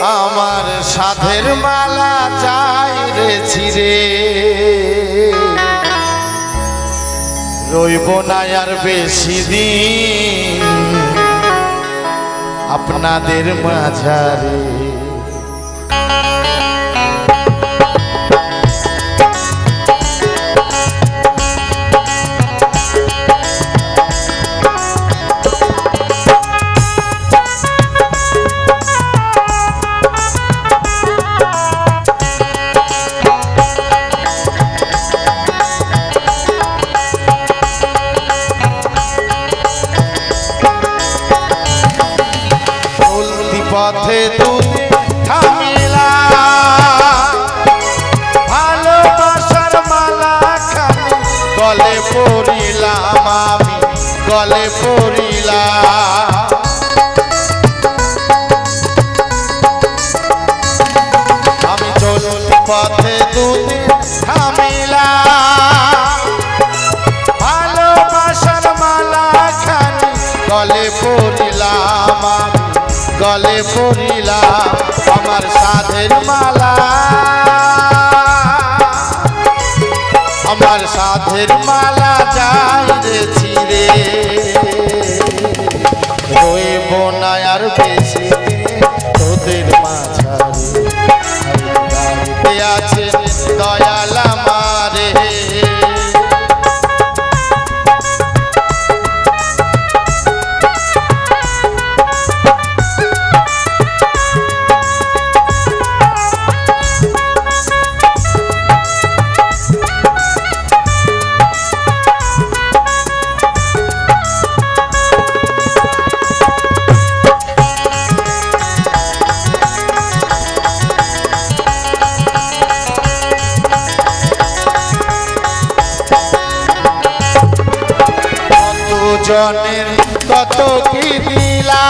আমার সাধের মালা চাই রে ছিরে রইব না আর বেশি দিন আপনাদের মাঝারে। পথে তুমি থামিলা। ভালোবাসার মালা খানি গলে পড়িলাম আমি গলে পড়িলা। আমি চলুন পথে গলে পড়িলাম আমার সাধের মালা। আমার সাধের মালা যাই রে রইব না আর বেশি তোদের মাঝারে। আছে দয়াল জনের কত কি দিলা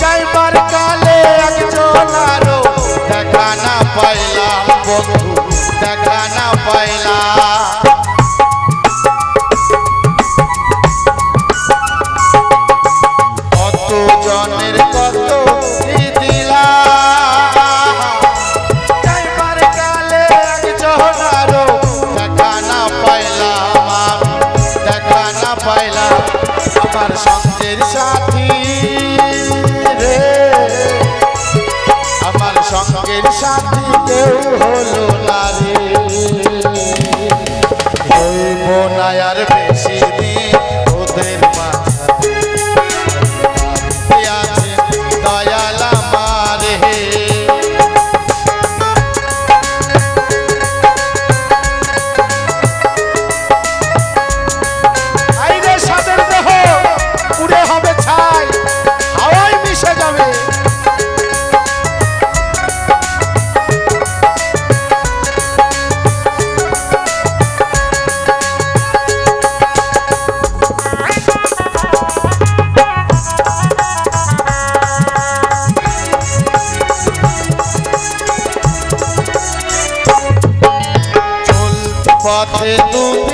যাইবার কালে একজন আরও আমার সঙ্গের সাথী রে। আমার সঙ্গের সাথী কেউ হলো পথে তুমি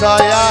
ডাকতে